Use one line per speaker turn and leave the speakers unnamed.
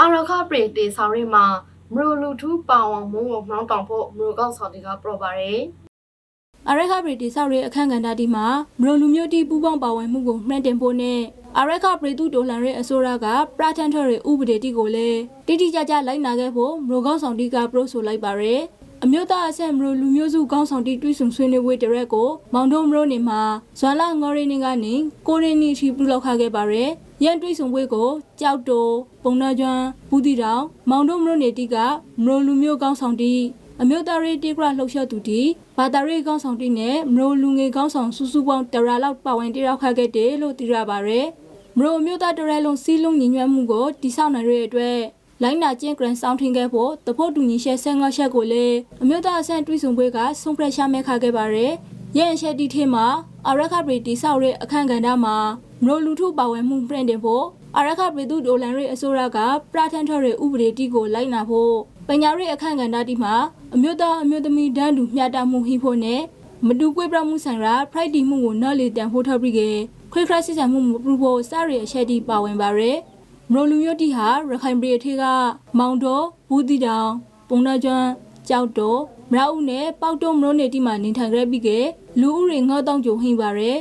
အာရခပရိတေဆောင်ရီမှာမရလူထူပါဝံမုံကိုနှောင်းတောင်ဖို့မရကောက်ဆောင်တီကပရောပါရယ်
အာရခပရိတိဆောက်ရဲအခန့်ကဏ္ဍဒီမှာမရုံလူမျိုးတီပူးပေါင်းပါဝင်မှုကိုမှန်တင်ဖို့နဲ့အာရခပရိတုတိုလန်ရဲအစိုးရကပရာထန်ထော်ရဲဥပဒေတိကိုလည်းတိတိကျကျလိုက်နာခဲ့ဖို့မရုံကောင်းဆောင်တီကပရိုဆိုလိုက်ပါရယ်အမျိုးသားအဆက်မရုံလူမျိုးစုကောင်းဆောင်တီတွိဆုံဆွေးနွေးပွဲတရက်ကိုမောင်တုံမရုံနေမှာဇွမ်လာငေါ်ရီနေကနေကိုရင်းနီချီပြုလုပ်ခခဲ့ပါရယ် ရန်တွိဆုံပွဲကိုကြောက်တိုပုံနာကျွမ်းဘူးတီတောင်မောင်တုံမရုံနေတီကမရုံလူမျိုးကောင်းဆောင်တီအမျိုးသားရေးတေဂရလှုပ်ရှားသူတီဘာသာရေးကောင်းဆောင်တီနဲ့မရိုလူငယ်ကောင်းဆောင်စုစုပေါင်းတရာလောက်ပါဝင်တရောက်ခခဲ့တယ်လို့သိရပါဗျ။မရိုအမျိုးသားတရဲလုံးစီးလုံးညီညွတ်မှုကိုတိဆောက်နိုင်ရတဲ့အတွက်လိုင်းနာကျင်းဂရန်ဆောင်ထင်ခဲ့ဖို့တဖို့တူညီရှက်ဆန်ငါရှက်ကိုလည်းအမျိုးသားအဆင့်တွိဆုံပွဲကဆုံးဖြတ်ရှာမဲခခဲ့ပါရယ်။ရဲအရှက်တီထဲမှာ အရခပရီတိဆောက်တဲ့အခန့်ကဏ္ဍမှာမရိုလူထုပါဝင်မှုပြင်တင်ဖို့အရခပရီသူဒိုလန်ရေးအစိုးရကပရာထန်ထော်ရဲ့ဥပဒေတိကိုလိုက်နာဖို့ပညာရေးအခန့်ကဏ္ဍတိမှာအမျိုးသားအမျိုးသမီးတန်းတူမျှတမှုဟိဖို့နဲ့မတူကွေးပြမှုဆိုင်ရာဖရိုက်တီမှုကိုနော်လေတန်ဖို့ထပ်ပြီးကခွေခရစစ်ဆန်မှုမပူဖို့စရရဲ့အချက်တိပါဝင်ပါရယ်မရိုလူမျိုးတိဟာရခိုင်ပြည်ထေကမောင်တော်ဘူးတီတောင်ပုံနာကျွန်းကြောက်တော် မရအုပ်နဲ့ပေါက်တုံးမရိုးနေတိမှာနေထိုင်ခဲ့ပြီးကလူဦးရေငေါတောင်းကြုံဟိပါရယ်